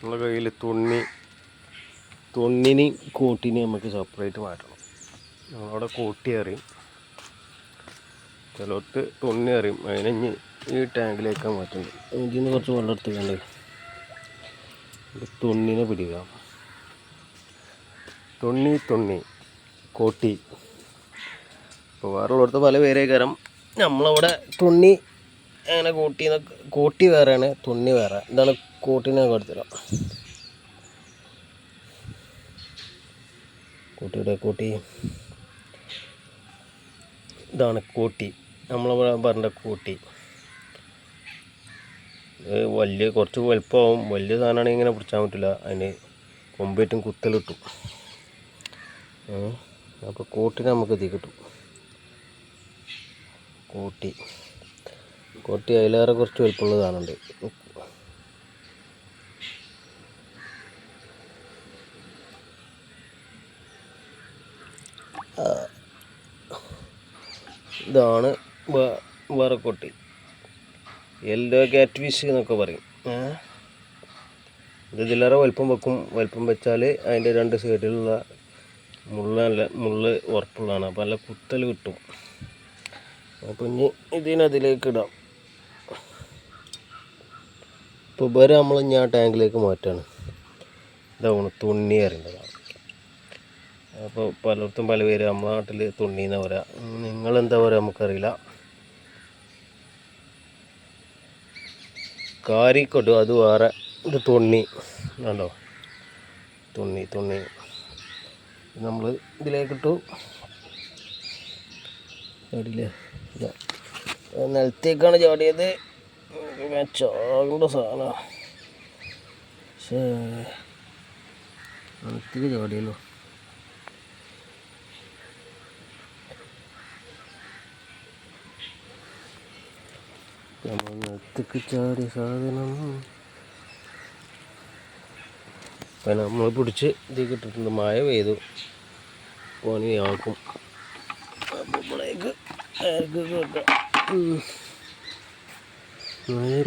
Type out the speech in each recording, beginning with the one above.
നമ്മളെ കയ്യിൽ തുണ്ണി തുണ്ണിന് കൂട്ടിനി നമുക്ക് സെപ്പറേറ്റ് മാറ്റണം. നമ്മളവിടെ കൂട്ടി അറിയും ചിലർക്ക് തുണ്ണി അറിയും അതിനെ ഈ ടാങ്കിലേക്ക് മാറ്റുന്നത് ഇതിൽ കുറച്ച് വെള്ളം എടുത്തുകൊണ്ട് തുണ്ണിനെ പിടിക്കാം. തുണ്ണി തുണ്ണി കോട്ടി. ഇപ്പോൾ വേറുള്ളടത്ത് പല പേരേക്കാരം നമ്മളവിടെ തുണ്ണി അങ്ങനെ കൂട്ടി കൂട്ടി വേറെയാണ് തുണ്ണി വേറെ. ഇതാണ് കൂട്ടിനെ കൊടുത്തരാം കൂട്ടിയുടെ കൂട്ടി ഇതാണ് കൂട്ടി. നമ്മൾ പറഞ്ഞ കൂട്ടി. വലിയ കുറച്ച് വലുപ്പമാവും. വലിയ സാധനമാണെങ്കിൽ ഇങ്ങനെ പിടിച്ചാൽ പറ്റില്ല. അതിന് കൊമ്പേറ്റും കുത്തലിട്ടും അപ്പോൾ കൂട്ടിന് നമുക്ക് ഇത് കിട്ടും. കൂട്ടി. കൂട്ടി അതിലേറെ കുറച്ച് വലുപ്പമുള്ള സാധനമുണ്ട്. ഇതാണ് വേറെ കൊട്ടി. യെല്ലോ കാറ്റ് ഫിഷ് എന്നൊക്കെ പറയും? ഇത് ഇതിലേറെ വലിപ്പം വെക്കും. വലിപ്പം വെച്ചാൽ അതിന്റെ രണ്ട് സൈഡിലുള്ള മുള്ള നല്ല മുള്ള ഉറപ്പുള്ളതാണ്. അപ്പോൾ നല്ല കുത്തൽ കിട്ടും. അപ്പം ഇനി ഇതിനതിലേക്ക് ഇടാം. ഇപ്പോൾ ഇവരെ നമ്മൾ ഞാൻ ടാങ്കിലേക്ക് മാറ്റാണ്. ഇതാണ് തുണ്ണി അറിയേണ്ടതാണ് അപ്പോൾ പലയിടത്തും പല പേര് നമ്മുടെ നാട്ടിൽ തുണ്ണി എന്നാ പറയാ. നിങ്ങളെന്താ പറയുക നമുക്കറിയില്ല. കാരിക്കൊട്ടു അത് വേറെ. ഇത് തുണ്ണി. കണ്ടോ? തുണ്ണി തുണ്ണി. നമ്മൾ ഇതിലേക്കിട്ടു ചാടിയില്ലേ. നിലത്തേക്കാണ് ചാടിയത്. ചാകേണ്ട സാധനമാണ് പക്ഷേ നിലത്തേക്ക് ചാടിയല്ലോ നമ്മൾ നിലത്തേക്ക് ചാടിയ സാധനം. അപ്പം നമ്മൾ പിടിച്ച് ഇതിലേക്ക് ഇട്ടിട്ടുണ്ട് മഴ പെയ്തു. പണിയാക്കും അപ്പോൾ ഇവിടേക്ക് ആർക്ക് ഉം. മഴ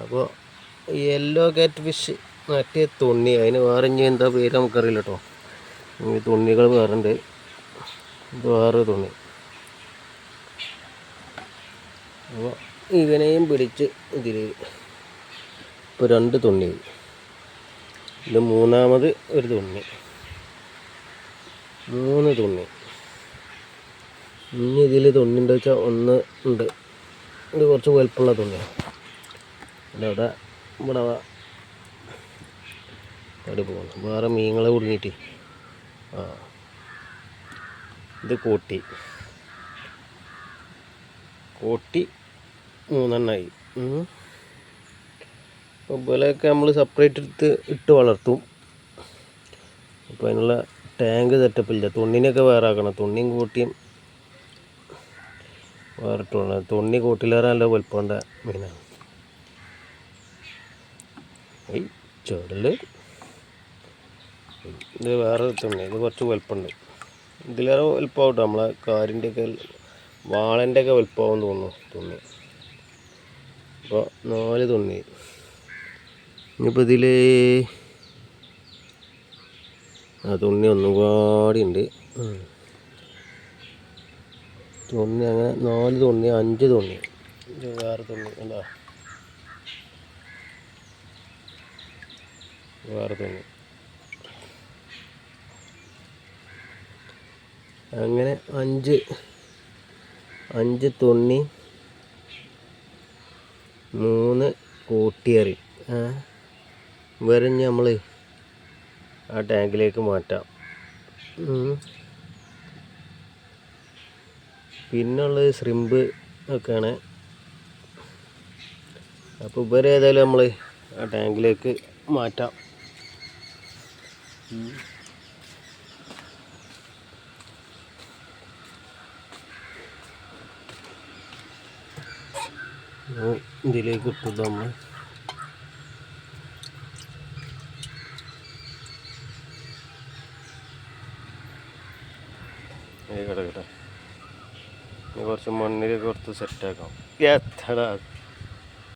അപ്പോൾ യെല്ലോ കാറ്റ് ഫിഷ് മറ്റേ തുണ്ണി അതിന് വേറെ ഇനി എന്താ പേര് നമുക്കറിയില്ല കേട്ടോ ഈ തുണ്ണികൾ വേറെ ഉണ്ട് ഇത് വേറെ തുണി അപ്പോൾ ഇവനെയും പിടിച്ച് ഇതിൽ ഇപ്പോൾ രണ്ട് തുണി ഇത് മൂന്നാമത് ഒരു തുണി മൂന്ന് തുണി ഇനി ഇതിൽ തുണിണ്ട് വെച്ചാൽ ഒന്ന് ഉണ്ട്. ഇത് കുറച്ച് വലുപ്പമുള്ള തുണിയാണ് അല്ല അവിടെ ഇവിടെ. അവിടെ പോകുന്നു വേറെ മീനുകളെ കുടുങ്ങിയിട്ട്. ആ. ഇത് കോട്ടി. കോട്ടി മൂന്നെണ്ണമായി. അപ്പോൾ നമ്മൾ സെപ്പറേറ്റ് എടുത്ത് ഇട്ട് വളർത്തും. അപ്പോൾ അതിനുള്ള ടാങ്ക് സെറ്റപ്പ് ഇല്ല. തുണ്ണിനൊക്കെ വേറെ ആക്കണം തുണ്ണിയും കൂട്ടിയും വേറെ വേണം തുണ്ണി കൂട്ടിലേറെ നല്ല വലുപ്പമുണ്ട മീനാണ്. ഈ ചുടൽ. ഇത് വേറെ തുണി ഇത് കുറച്ച് വലുപ്പമുണ്ട്. ഇതിലേറെ വലുപ്പമാവും കേട്ടോ നമ്മളെ കാരിന്റെയൊക്കെ വാളന്റെ ഒക്കെ വലുപ്പമാവും തോന്നുന്നു തുണി. അപ്പോൾ നാല് തുണി. ഇനിയിപ്പോൾ ഇതിൽ ആ തുണി ഒന്നും. തുണി അങ്ങനെ നാല് തുണി അഞ്ച് തുണി ആറ് തുണി എന്താ വേറെ തുണി അങ്ങനെ അഞ്ച് അഞ്ച് തുണി മൂന്ന് കൂട്ടിയറി. വരഞ്ഞ് നമ്മൾ ആ ടാങ്കിലേക്ക് മാറ്റാം. പിന്നുള്ളത് ശ്രിമ്പ് ഒക്കെയാണ്. അപ്പോൾ ഇവരെ ഏതായാലും നമ്മൾ ആ ടാങ്കിലേക്ക് മാറ്റാം. ഇതിലേക്ക് ഇട്ടത് നമ്മൾ കിടക്കട്ടെ ഇനി കുറച്ച് മണ്ണിൽ കുറച്ച് സെറ്റാക്കാം എത്തടാ